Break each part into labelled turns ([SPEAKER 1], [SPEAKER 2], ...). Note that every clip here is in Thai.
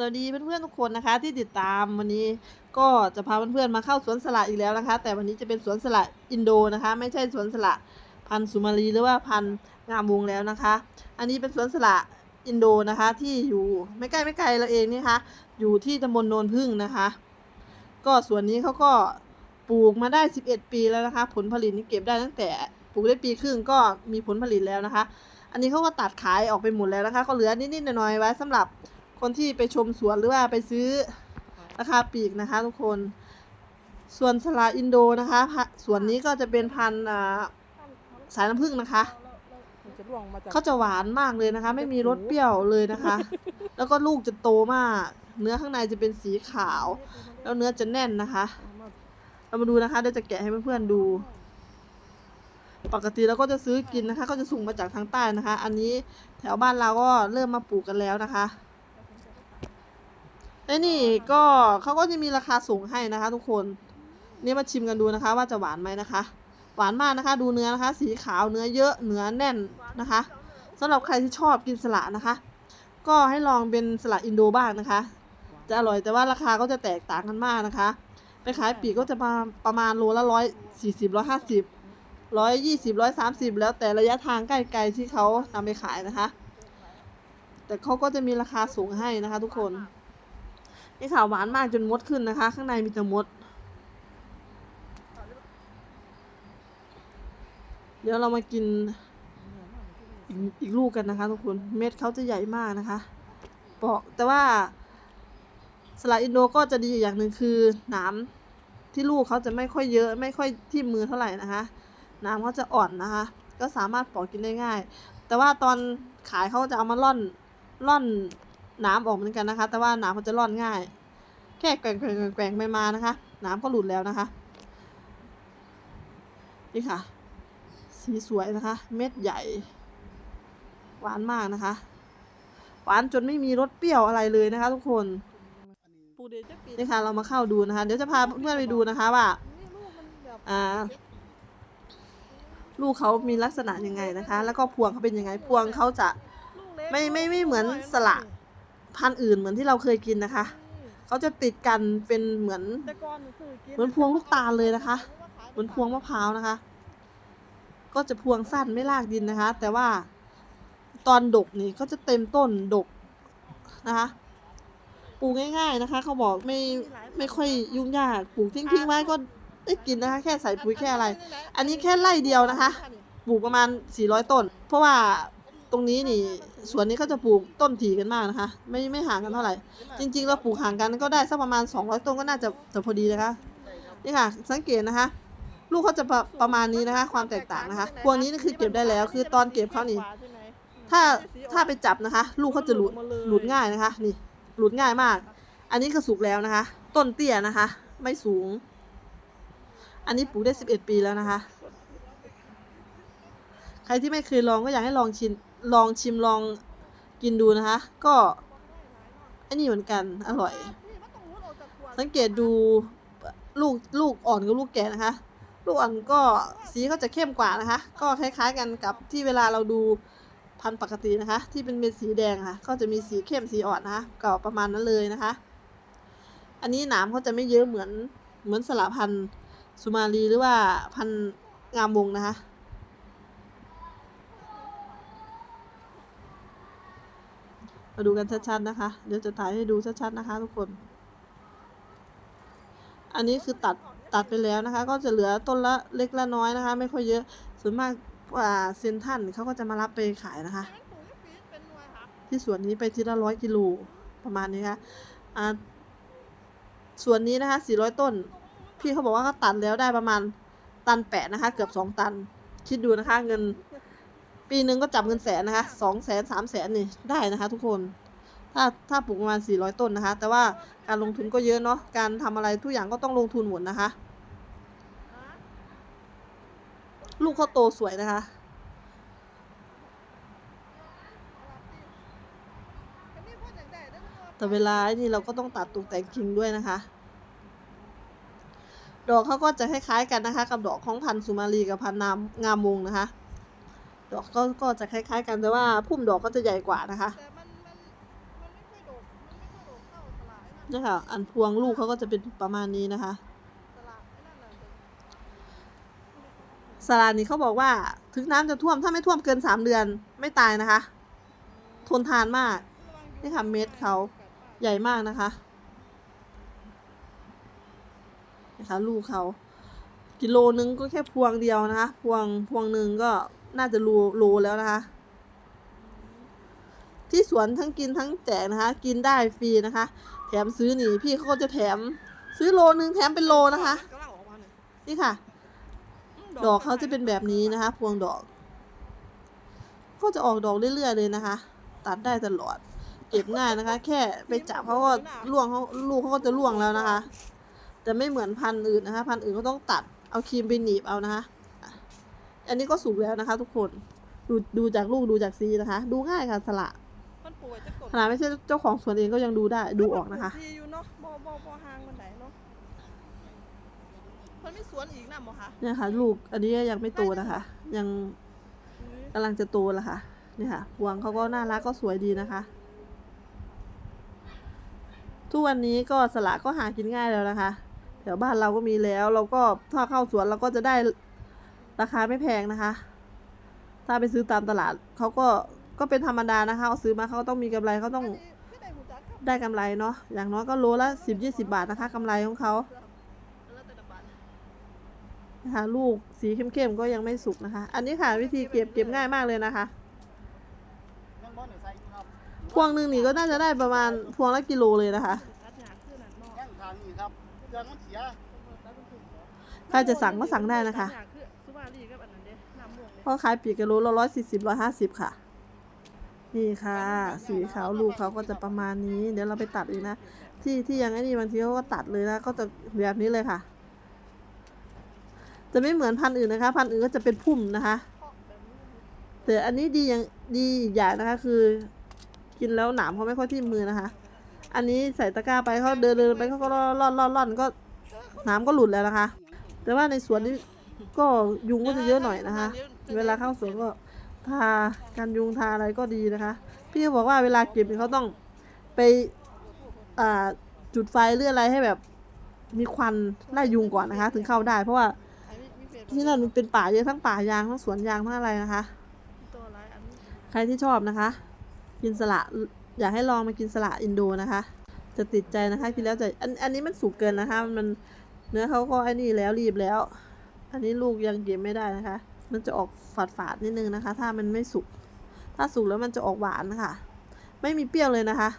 [SPEAKER 1] สวัสดีเพื่อนๆทุกคนนะคะ ที่ติดตามวันนี้ก็จะพาเพื่อนๆมาเข้าสวนสละอีกแล้วนะคะ แต่วันนี้จะเป็นสวนสละอินโดนะคะ ไม่ใช่สวนสละพันธุ์สุมาลีหรือว่าพันธุ์งามวงแล้วนะคะ อันนี้เป็นสวนสละอินโดนะคะที่อยู่ไม่ใกล้ไม่ไกลเราเองนี่คะอยู่ที่ตำบลโนนพึ่งนะคะ ก็สวนนี้เขาก็ปลูกมาได้ 11 ปีแล้วนะคะ ผลผลิตนี่เก็บได้ตั้งแต่ปลูกได้ปีครึ่งก็มีผลผลิตแล้วนะคะ อันนี้เขาก็ตัดขายออกไปหมดแล้วนะคะ ก็เหลือนิดๆหน่อยๆไว้สำหรับ คนที่ไปชมสวนหรือว่าไปซื้อราคาปลีกนะคะ ทุกคน ส่วนสลาอินโดนะคะพะสวนนี้ก็จะเป็นพันธุ์อ่าสายน้ำผึ้งนะคะ
[SPEAKER 2] มันจะร่วงมาจาก
[SPEAKER 1] เขาจะหวานมากเลยนะคะ ไม่มีรสเปรี้ยวเลยนะคะ แล้วก็ลูกจะโตมาก เนื้อข้างในจะเป็นสีขาว แล้วเนื้อจะแน่นนะคะ เรามาดูนะคะเดี๋ยวจะแกะให้เพื่อนๆดู ปกติเราก็จะซื้อกินนะคะ ก็จะส่งมาจากทางใต้นะคะ อันนี้แถวบ้านเราก็เริ่มมาปลูกกันแล้วนะคะ และนี่ก็เขาก็จะมีราคาส่งให้นะคะ ทุกคน นี่มาชิมกันดูนะคะ ว่าจะหวานไหมนะคะ หวานมากนะคะ ดูเนื้อนะคะ สีขาวเนื้อเยอะเนื้อแน่นนะคะสำหรับใครที่ชอบกินสละนะคะ ก็ให้ลองเป็นสละอินโดบ้างนะคะ จะอร่อยแต่ว่าราคาก็จะแตกต่างกันมากนะคะ ไปขายปีกก็จะมาประมาณโลละร้อยสี่สิบร้อยห้าสิบร้อยยี่สิบร้อยสามสิบแล้วแต่ระยะทางใกล้ๆที่เขานำไปขายนะคะ แต่เขาก็จะมีราคาสูงให้นะคะ ทุกคน นี่ค่ะหวานมากจนมดขึ้นนะคะ ข้างในมีแต่มด เดี๋ยวเรามากินอีกอีกลูกกันนะคะทุกคน เม็ดเขาจะใหญ่มากนะคะปอกแต่ว่าสละอินโดก็จะดีอย่างหนึ่งคือหนามที่ลูกเขาจะไม่ค่อยเยอะไม่ค่อยที่มือเท่าไหร่นะคะหนามเขาจะอ่อนนะคะ ก็สามารถปอกกินได้ง่าย แต่ว่าตอนขายเขาจะเอามาล่อนล่อน หน้ำออกเหมือนกันนะคะ แต่ว่าหนามเขาจะล่อนง่าย แค่แกว่งแกว่งแกว่งแกว่งไปมานะคะหนามก็หลุดแล้วนะคะ นี่ค่ะ สีสวยนะคะ เม็ดใหญ่ หวานมากนะคะ หวานจนไม่มีรสเปรี้ยวอะไรเลยนะคะ ทุกคนนี่ค่ะเรามาเข้าดูนะคะ เดี๋ยวจะพาเพื่อนไปดูนะคะว่าอ่าลูกเขามีลักษณะยังไงนะคะ แล้วก็พวงเขาเป็นยังไง พวงเขาจะไม่ไม่ไม่เหมือนสละ พันธุ์อื่นเหมือนที่เราเคยกินนะคะ เขาจะติดกันเป็นเหมือน เหมือนพวงลูกตาลเลยนะคะ เหมือนพวงมะพร้าวนะคะ ก็จะพวงสั้นไม่ลากดินนะคะ แต่ว่าตอนดกนี่ก็จะเต็มต้นดกนะคะปลูกง่าย ๆนะคะ เขาบอกไม่ไม่ค่อยยุ่งยากปลูกทิ้งๆไว้ก็ได้กินนะคะ แค่ใส่ปุ๋ยแค่อะไร อันนี้แค่ไร่เดียวนะคะปลูกประมาณ 400 ต้น เพราะว่า ตรงนี้นี่สวนนี้เขาจะปลูกต้นถี่กันมากนะคะ ไม่ไม่ห่างกันเท่าไหร่ จริง ๆ เราปลูกห่างกันก็ได้สักประมาณ 200 ต้นก็น่าจะจะพอดีนะคะนี่ค่ะ สังเกตนะคะ ลูกเขาจะประประมาณนี้นะคะ ความแตกต่างนะคะพวงนี้นี่คือเก็บได้แล้ว คือตอนเก็บเขานี่ถ้าถ้าไปจับนะคะ ลูกเขาจะหลุดหลุดง่ายนะคะ นี่หลุดง่ายมาก อันนี้ก็สุกแล้วนะคะ ต้นเตี้ยนะคะ ไม่สูง อันนี้ปลูกได้ 11 ปีแล้วนะคะ ใครที่ไม่เคยลองก็อยากให้ลองชิม ลองชิมลองกินดูนะคะ ก็อันนี้เหมือนกันอร่อย สังเกตดูลูกลูกอ่อนกับลูกแก่นะคะ ลูกอ่อนก็สีก็จะเข้มกว่านะคะ ก็คล้ายๆกันกับที่เวลาเราดูพันธุ์ปกตินะคะ ที่เป็นเม็ดสีแดงค่ะ ก็จะมีสีเข้มสีอ่อนนะคะก็ประมาณนั้นเลยนะคะ อันนี้หนามเขาจะไม่เยอะเหมือนเหมือนสละพันธุ์สุมาลีหรือว่าพันธุ์งามวงนะคะ มาดูกันชัดๆนะคะ เดี๋ยวจะถ่ายให้ดูชัดๆนะคะ ทุกคน อันนี้คือตัดตัดไปแล้วนะคะ ก็จะเหลือต้นละเล็กละน้อยนะคะ ไม่ค่อยเยอะ ส่วนมากอ่าเซนทันเขาก็จะมารับไปขายนะคะ ที่สวนนี้ไปทีละร้อยกิโลประมาณนี้ค่ะอ่าส่วนนี้นะคะสี่ร้อยต้น พี่เขาบอกว่าเขาตัดแล้วได้ประมาณตันแปดนะคะ เกือบสองตัน คิดดูนะคะเงิน ปีหนึ่งก็จับเงินแสนนะคะสองแสนสามแสนนี่ได้นะคะ ทุกคน ถ้าถ้าปลูกประมาณ 400 ต้นนะคะ แต่ว่าการลงทุนก็เยอะเนาะ การทำอะไรทุกอย่างก็ต้องลงทุนหมดนะคะ ลูกเขาโตสวยนะคะแต่เวลาไอ้นี่เราก็ต้องตัดตกแต่งกิ่งด้วยนะคะ ดอกเขาก็จะคล้ายๆกันนะคะ กับดอกของพันธุ์สุมาลีกับพันธุ์นามงามวงนะคะ ดอกก็ก็จะคล้าย ๆ กันแต่ว่าพุ่มดอกก็จะใหญ่กว่านะคะ
[SPEAKER 2] แต่มันมันมันไม่ค่อยดกมันไม่ค่อยดกเท่า
[SPEAKER 1] เนี่ยค่ะอันพวงลูกเขาก็จะเป็นประมาณนี้นะคะ สลัดนี่เขาบอกว่าถึงน้ำจะท่วมถ้าไม่ท่วมเกินสามเดือนไม่ตายนะคะ ทนทานมากนี่ค่ะเม็ดเขา ใหญ่มากนะคะนะคะ ลูกเขา กิโลนึงก็แค่พวงเดียวนะคะ พวงพวงหนึ่งก็ น่าจะโลโลแล้วนะคะ ที่สวนทั้งกินทั้งแจกนะคะ กินได้ฟรีนะคะ แถมซื้อนี่พี่เขาก็จะแถม ซื้อโลนึงแถมเป็นโลนะคะ
[SPEAKER 2] นี่
[SPEAKER 1] ค่ะ ดอกเขาจะเป็นแบบนี้นะคะ พวงดอก ก็จะออกดอกเรื่อยๆเลยนะคะ ตัดได้ตลอด เก็บง่ายนะคะ แค่ไปจับเขาก็ร่วงเขาลูกเขาก็จะร่วงแล้วนะคะ แต่ไม่เหมือนพันธุ์อื่นนะคะ พันธุ์อื่นเขาต้องตัดเอาครีมไปหนีบเอานะคะ อะอันนี้ก็สุกแล้วนะคะ ทุกคน ดูดูจากลูกดูจากซีนะคะ ดูง่ายค่ะสละ
[SPEAKER 2] มันป่วยจะกด
[SPEAKER 1] ขนาดไม่ใช่เจ้าของสวนเองก็ยังดูได้ดูออกนะคะ
[SPEAKER 2] ดีอยู่เนาะบ่บ่บ่ห่างมันไหนเนาะมันไม่สวนอีกนะหมอคะ
[SPEAKER 1] เนี่ยค่ะ ลูกอันนี้ยังไม่โตนะคะ ยัง
[SPEAKER 2] อุ๊ย
[SPEAKER 1] กำลังจะโตแล้วค่ะ เนี่ยค่ะพวงเขาก็น่ารักก็สวยดีนะคะ ทุกวันนี้ก็สละก็หากินง่ายแล้วนะคะ แถวบ้านเราก็มีแล้ว เราก็ถ้าเข้าสวนเราก็จะได้ ราคาไม่แพงนะคะ ถ้าไปซื้อตามตลาดเขาก็ก็เป็นธรรมดานะคะเขาซื้อมาเขาก็ต้องมีกำไรเขาต้อง
[SPEAKER 2] นนี้คือได้หูจักครับ
[SPEAKER 1] ได้กำไรเนาะอย่างน้อยก็โลละสิบยี่สิบาทนะคะกำไรของเขา
[SPEAKER 2] แล้วแต่ละบาท
[SPEAKER 1] นะคะลูกสีเข้มๆก็ยังไม่สุกนะคะ อันนี้ค่ะวิธีเก็บเก็บง่ายมากเลยนะคะ
[SPEAKER 3] ยังบ่ได้ใส่อยู่ครับ
[SPEAKER 1] พวงหนึ่งนี่ก็น่าจะได้ประมาณพวงละกิโลเลยนะคะ
[SPEAKER 2] ตัดหยาคือนั่นเนาะ
[SPEAKER 3] แข้งทางนี้ครับเครื่องมันเสีย
[SPEAKER 1] ถ้าจะสั่งก็สั่งได้นะคะ พ่อขายปีกกิโลละร้อยสี่สิบร้อยห้าสิบค่ะ นี่ค่ะ สีขาวลูกเขาก็จะประมาณนี้ เดี๋ยวเราไปตัดอีกนะ ที่ที่ยังไอ้นี่บางทีเขาก็ตัดเลยนะ ก็จะแบบนี้เลยค่ะ จะไม่เหมือนพันธุ์อื่นนะคะ พันธุ์อื่นก็จะเป็นพุ่มนะคะ แต่อันนี้ดีอย่างดีอีกอย่างนะคะ คือ กินแล้วหนามเขาไม่ค่อยทิ่มมือนะคะ อันนี้ใส่ตะกร้าไปเขาเดินเดินไปเขาก็ร่อนร่อนร่อนร่อนก็หนามก็หลุดแล้วนะคะ แต่ว่าในสวนนี้ ก็ยุงก็จะเยอะหน่อยนะคะ เวลาเข้าสวนก็ทากันยุงทาอะไรก็ดีนะคะ พี่ก็บอกว่าเวลาเก็บเนี่ยเขาต้องไปอ่าจุดไฟหรืออะไรให้แบบมีควันไล่ยุงก่อนนะคะ ถึงเข้าได้ เพราะว่า
[SPEAKER 2] ไอ้มีมีเฟซ
[SPEAKER 1] ที่นั่นมันเป็นป่าเยอะทั้งป่ายางทั้งสวนยางทั้งอะไรนะคะ
[SPEAKER 2] ตัวอะไรอันนี้
[SPEAKER 1] ใครที่ชอบนะคะ กินสละอยากให้ลองมากินสละอินโดนะคะ จะติดใจนะคะกินแล้วจะอันอันนี้มันสุกเกินนะคะ มันเนื้อเขาก็ไอ้นี่แล้วรีบแล้ว อันนี้ลูกยังเก็บไม่ได้นะคะ มันจะออกฝาดฝาดๆนิดนึงนะคะ ถ้ามันไม่สุก ถ้าสุกแล้วมันจะออกหวานนะคะ ไม่มีเปรี้ยวเลยนะคะ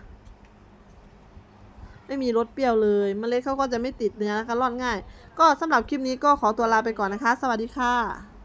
[SPEAKER 1] ไม่มีรสเปรี้ยวเลยเมล็ดเขาก็จะไม่ติดเนื้อนะคะ ร่อนง่าย ก็สำหรับคลิปนี้ก็ขอตัวลาไปก่อนนะคะ สวัสดีค่ะ